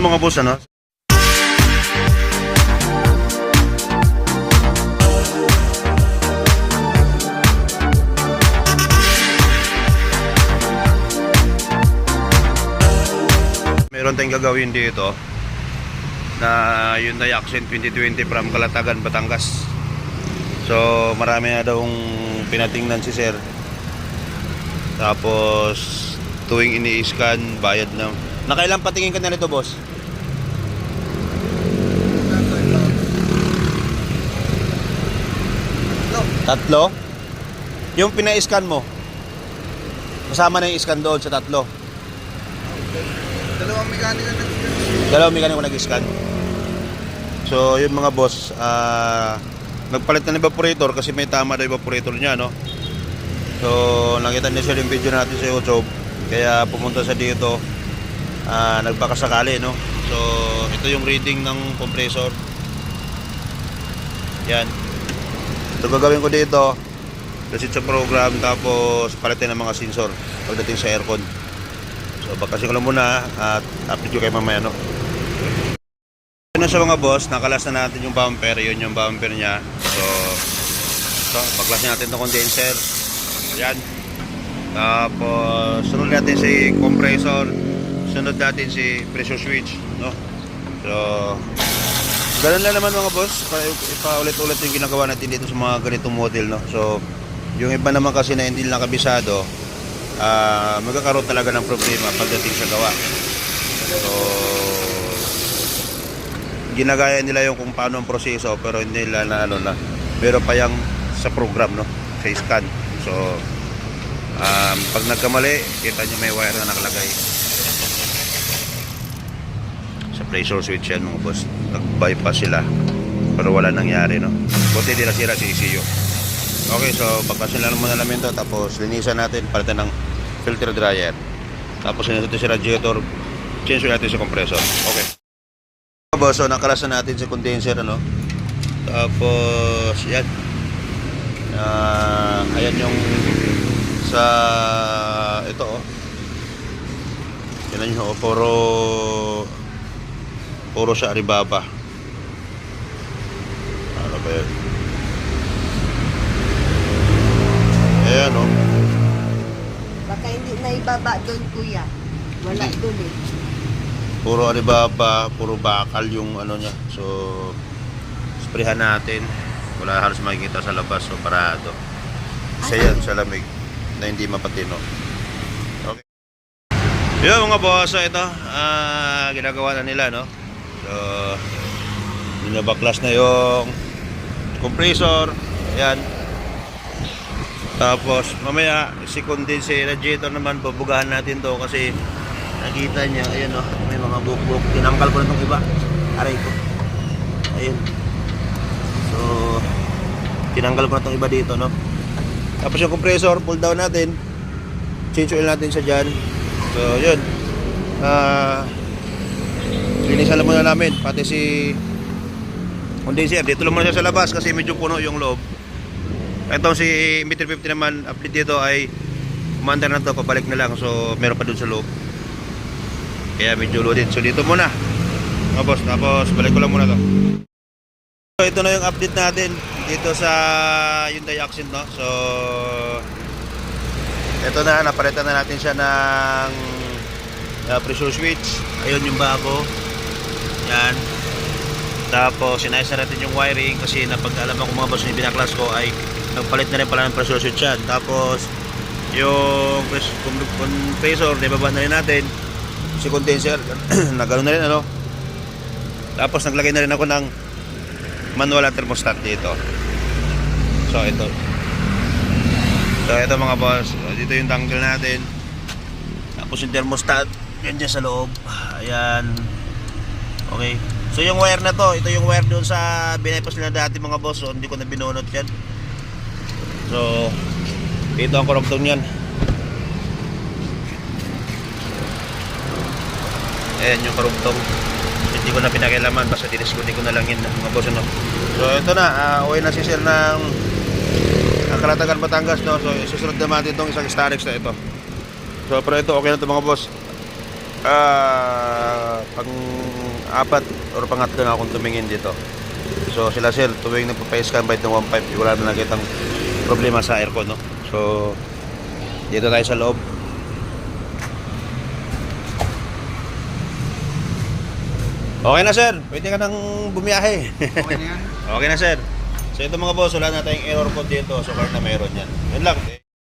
mo mga boss, ano? Meron tayong gagawin dito na Hyundai Accent 2020 from Calatagan, Batangas. So, marami na daw pinatingnan si sir. Tapos, tuwing ini-scan, bayad na. Nakailang patingin ka na nito, boss? Tatlo? Yung pina-scan mo? Kasama na yung scan doon sa tatlo? Dalawang mekanika na Dalawang mekaniko nag-scan. So, yun mga boss, ah nagpalit na ng evaporator kasi may tama na evaporator niya, no? So, nakita niya siya yung video natin sa YouTube. Kaya pumunta sa dito, ah nagbakasakali, no? So, ito yung reading ng compressor. Yan. Ito gagawin ko dito. Kasi sa program, tapos palitin ng mga sensor pagdating sa aircon. So, bakasin ko lang muna at update ko kayo mamaya, no? Na sa mga boss, nakalas na natin yung bumper, yun yung bumper niya. So, so baklas natin itong condenser. Ayan. Tapos, sunod natin si compressor. Sunod natin si pressure switch, no? So, ganun lang naman mga boss. Pa- Ipaulit-ulit yung ginagawa natin dito sa mga ganitong model, no? So, yung iba naman kasi na hindi lang kabisado, ah magkakaroon talaga ng problema pagdating sa gawa. So, ginagaya nila yung kung paano ang proseso pero hindi nila na ano na meron pa yung sa program no sa scan so um, pag nagkamali kita nyo may wire na nakalagay pressure switch yan mga boss. Nag bypass sila. Pero wala nangyari no? Buti di nasira si ECU okay so pagpasin lang muna namin to tapos linisan natin palitan ng filter dryer. Tapos sinito si radiator. Change natin sa compressor. Okay. Boss, so nakalasan natin sa condenser ano. Tapos yan. Ah, ayan yung sa ito oh. Yan yung oh, puro puro sa Alibaba. Ano ba yun? Ayan oh. Baka hindi na ibaba doon, kuya. Wala doon eh. Puro Alibaba, puro bakal yung ano niya. So, sprayhan natin. Wala halos makikita sa labas. So, parado. Isa yan sa lamig na hindi mapatino. Okay. Yun mga boss, so ito, ah, ginagawa na nila, no? So, binabaklas na yung compressor. Ayan. Tapos, mamaya, si condenser radiator naman, babugahan natin to kasi nakita niya, ayan oh, may mga bukbuk. Tinanggal ko na itong iba. Aray ko. Ayun. So, tinanggal ko na itong iba dito, no? Tapos yung compressor, pull down natin. Change oil natin sa dyan. So, yun. Ah, linisan lang muna namin. Pati si condenser. Dito lang muna siya sa labas kasi medyo puno yung loob. Ito si meter 50 naman, update dito ay commander na to, pabalik na lang. So, meron pa dun sa loob. Kaya medyo loaded. So dito muna. Mga boss, tapos balik ko lang muna to. So ito na yung update natin dito sa Hyundai Accent no. So ito na napalitan na natin siya ng uh, pressure switch. Ayun yung bago. Yan. Tapos sinayos na natin yung wiring kasi napag-alaman ko mga boss yung binaklas ko ay nagpalit na rin pala ng pressure switch yan. Tapos yung pres- compressor, nababa na rin natin. Si condenser nagano na rin ano? Tapos naglagay na rin ako ng manual at thermostat dito. So ito. So ito mga boss. Dito yung tangle natin. Tapos yung thermostat yan dyan sa loob. Ayan okay so yung wire na to ito yung wire doon sa binaypas nila dati mga boss so hindi ko na binunot yan so dito ang kurugtong yan Ayan yung karugtong. Hindi ko na pinakialaman. Basta diniskuti ko na lang yun mga boss. No? So ito na. Uh, uwi na si sir ng uh, Kalatagan Batangas. No? So susunod naman itong isang Starex na ito. So pero ito okay na ito mga boss. Ah, pag pang apat or pangatlo na akong tumingin dito. So sila sir, tuwing nagpapa-scan by ng 1.5, wala na nakitang problema sa aircon, no? So, dito tayo sa loob. Okay na sir, pwede ka nang bumiyahe. Okay na yan. okay na sir. So ito mga boss, wala na tayong error code dito. So, car na meron yan. Yun lang.